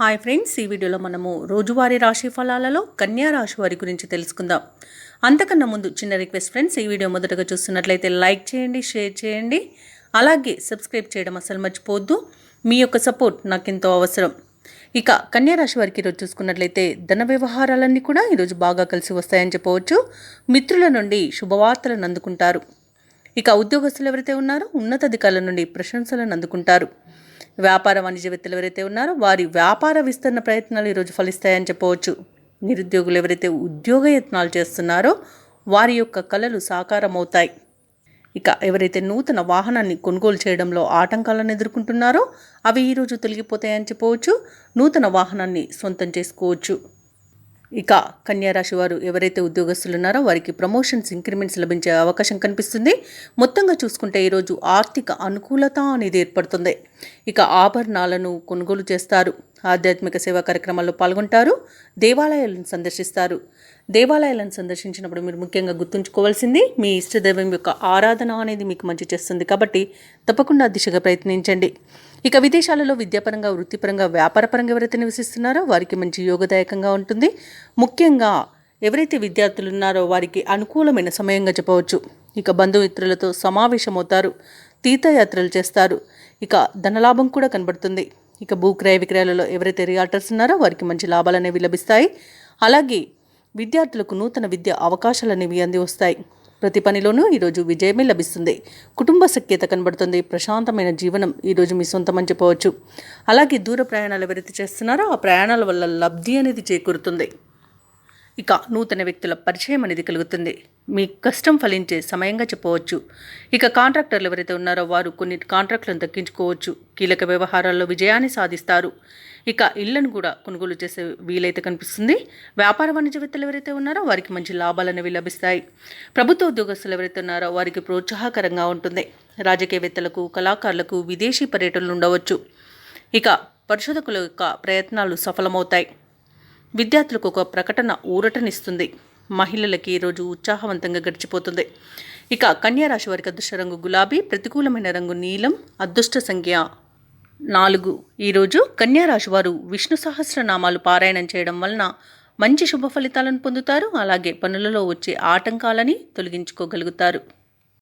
Hi friends ఈ వీడియోలో మనము రోజువారీ రాశి ఫలాలలో కన్యా రాశి వారి గురించి తెలుసుకుందాం. అంతకన్నా ముందు చిన్న రిక్వెస్ట్ ఫ్రెండ్స్ ఈ వీడియో మొదటగా చూస్తున్నట్లయితే లైక్ చేయండి షేర్ చేయండి. అలాగే సబ్స్క్రైబ్ చేయడం అసలు మర్చిపోవద్దు. మీ యొక్క సపోర్ట్ నాకు ఎంతో అవసరం. ఇక కన్యా రాశి వారికి ఈరోజు చూసుకున్నట్లయితే ధన వ్యవహారాలన్నీ కూడా ఈరోజు బాగా కలిసి వస్తాయని చెప్పవచ్చు. మిత్రుల నుండి శుభవార్తలను అందుకుంటారు. ఇక ఉద్యోగస్తులు ఎవరైతే ఉన్నారో ఉన్నతాధికారుల నుండి ప్రశంసలను అందుకుంటారు. వ్యాపార వాణిజ్యవేత్తలు ఎవరైతే ఉన్నారో వారి వ్యాపార విస్తరణ ప్రయత్నాలు ఈరోజు ఫలిస్తాయని చెప్పవచ్చు. నిరుద్యోగులు ఎవరైతే ఉద్యోగ యత్నాలు చేస్తున్నారో వారి యొక్క కళలు సాకారమవుతాయి. ఇక ఎవరైతే నూతన వాహనాన్ని కొనుగోలు చేయడంలో ఆటంకాలను ఎదుర్కొంటున్నారో అవి ఈరోజు తొలగిపోతాయని చెప్పవచ్చు. నూతన వాహనాన్ని సొంతం చేసుకోవచ్చు. ఇక కన్యారాశి వారు ఎవరైతే ఉద్యోగస్తులు ఉన్నారో వారికి ప్రమోషన్స్ ఇంక్రిమెంట్స్ లభించే అవకాశం కనిపిస్తుంది. మొత్తంగా చూసుకుంటే ఈరోజు ఆర్థిక అనుకూలత అనేది ఏర్పడుతుంది. ఇక ఆభరణాలను కొనుగోలు చేస్తారు. ఆధ్యాత్మిక సేవా కార్యక్రమాల్లో పాల్గొంటారు. దేవాలయాలను సందర్శిస్తారు. దేవాలయాలను సందర్శించినప్పుడు మీరు ముఖ్యంగా గుర్తుంచుకోవాల్సింది మీ ఇష్టదైవం యొక్క ఆరాధన అనేది మీకు మంచి చేస్తుంది కాబట్టి తప్పకుండా దిశగా ప్రయత్నించండి. ఇక విదేశాలలో విద్యాపరంగా వృత్తిపరంగా వ్యాపారపరంగా ఎవరైతే నివసిస్తున్నారో వారికి మంచి యోగదాయకంగా ఉంటుంది. ముఖ్యంగా ఎవరైతే విద్యార్థులు ఉన్నారో వారికి అనుకూలమైన సమయంగా చెప్పవచ్చు. ఇక బంధుమిత్రులతో సమావేశమవుతారు. తీర్థయాత్రలు చేస్తారు. ఇక ధనలాభం కూడా కనబడుతుంది. ఇక భూక్రయ విక్రయాలలో ఎవరైతే రియాల్టర్స్ ఉన్నారో వారికి మంచి లాభాలు అనేవి లభిస్తాయి. అలాగే విద్యార్థులకు నూతన విద్య అవకాశాలు అనేవి అంది వస్తాయి ప్రతి పనిలోనూ ఈరోజు విజయమే లభిస్తుంది. కుటుంబ సఖ్యత కనబడుతుంది. ప్రశాంతమైన జీవనం ఈరోజు మీ సొంతమని చెప్పవచ్చు. అలాగే దూర ప్రయాణాలు ఎవరైతే చేస్తున్నారో ఆ ప్రయాణాల వల్ల లబ్ధి అనేది చేకూరుతుంది. ఇక నూతన వ్యక్తుల పరిచయం అనేది కలుగుతుంది. మీ కష్టం ఫలించే సమయంగా చెప్పవచ్చు. ఇక కాంట్రాక్టర్లు ఎవరైతే ఉన్నారో వారు కొన్ని కాంట్రాక్టులను దక్కించుకోవచ్చు. కీలక వ్యవహారాల్లో విజయాన్ని సాధిస్తారు. ఇక ఇళ్ళను కూడా కొనుగోలు చేసే వీలైతే కనిపిస్తుంది. వ్యాపార వాణిజ్యవేత్తలు ఎవరైతే ఉన్నారో వారికి మంచి లాభాలు అనేవి లభిస్తాయి. ప్రభుత్వ ఉద్యోగస్తులు ఎవరైతే ఉన్నారో వారికి ప్రోత్సాహకరంగా ఉంటుంది. రాజకీయవేత్తలకు కళాకారులకు విదేశీ పర్యటనలు ఉండవచ్చు. ఇక పరిశోధకుల యొక్క ప్రయత్నాలు సఫలమవుతాయి. విద్యార్థులకు ఒక ప్రకటన ఊరటనిస్తుంది. మహిళలకి ఈరోజు ఉత్సాహవంతంగా గడిచిపోతుంది. ఇక కన్యారాశి వారికి అదృష్ట రంగు గులాబీ ప్రతికూలమైన రంగు నీలం అదృష్ట సంఖ్య నాలుగు. ఈరోజు కన్యారాశి వారు విష్ణు సహస్రనామాలు పారాయణం చేయడం వలన మంచి శుభ ఫలితాలను పొందుతారు. అలాగే పనులలో వచ్చే ఆటంకాలని తొలగించుకోగలుగుతారు.